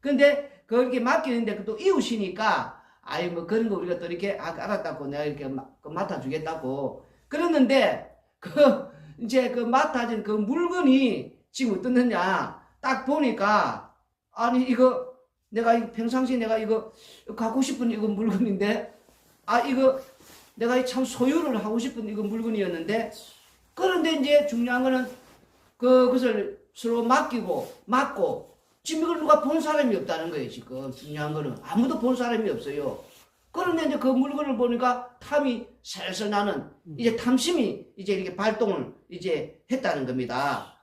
근데 그렇게 맡기는데 또 이웃이니까 아이 뭐 그런 거 우리가 또 이렇게 아, 알았다고 내가 이렇게 마- 그 맡아주겠다고. 그러는데 그 이제 그 맡아진 그 물건이 지금 어떻느냐 딱 보니까 아니 이거 내가 이 평상시에 내가 이거 갖고 싶은 이거 물건인데 아 이거 내가 이참 소유를 하고 싶은 이거 물건이었는데 그런데 이제 중요한 거는 그것을 서로 맡기고 맡고 지금 이걸 누가 본 사람이 없다는 거예요 지금. 중요한 거는. 아무도 본 사람이 없어요. 그런데 이제 그 물건을 보니까 탐이 살살 나는 이제 탐심이 이제 이렇게 발동을 이제 했다는 겁니다.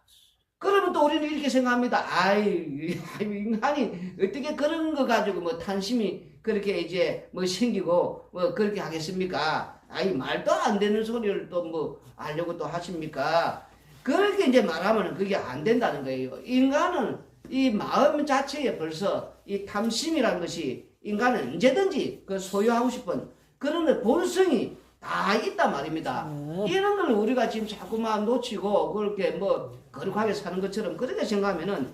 그러면 또 우리는 이렇게 생각합니다. 아이 인간이 어떻게 그런 거 가지고 뭐 탐심이 그렇게 이제 뭐 생기고 뭐 그렇게 하겠습니까? 아이 말도 안 되는 소리를 또 뭐 하려고 또 하십니까? 그렇게 이제 말하면 그게 안 된다는 거예요. 인간은 이 마음 자체에 벌써 이 탐심이라는 것이 인간은 언제든지 그 소유하고 싶은 그런 본성이 다 있단 말입니다. 이런 걸 우리가 지금 자꾸만 놓치고 그렇게 뭐 거룩하게 사는 것처럼 그렇게 생각하면은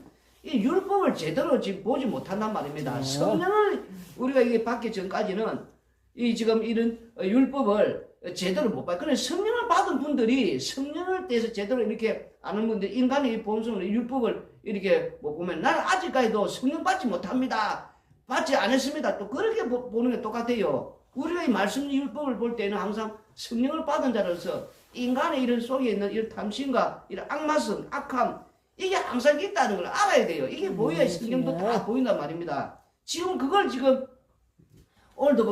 이 율법을 제대로 지금 보지 못한단 말입니다. 성령을 우리가 이게 받기 전까지는 이 지금 이런 어, 율법을 제대로 못 받. 그래 성령을 받은 분들이 성령을 대해서 제대로 이렇게 아는 분들 인간의 이 본성을 이 율법을 이렇게 못 보면 나는 아직까지도 성령 받지 못합니다. 받지 않았습니다. 또 그렇게 보- 보는 게 똑같아요. 우리가 이 말씀 율법을 볼 때는 항상 성령을 받은 자로서 인간의 이런 속에 있는 이런 탐심과 이런 악마성, 악함 이게 항상 있다는 걸 알아야 돼요. 이게 보여야 성령도 다 보인단 말입니다. 지금 그걸 지금 오늘도 뭐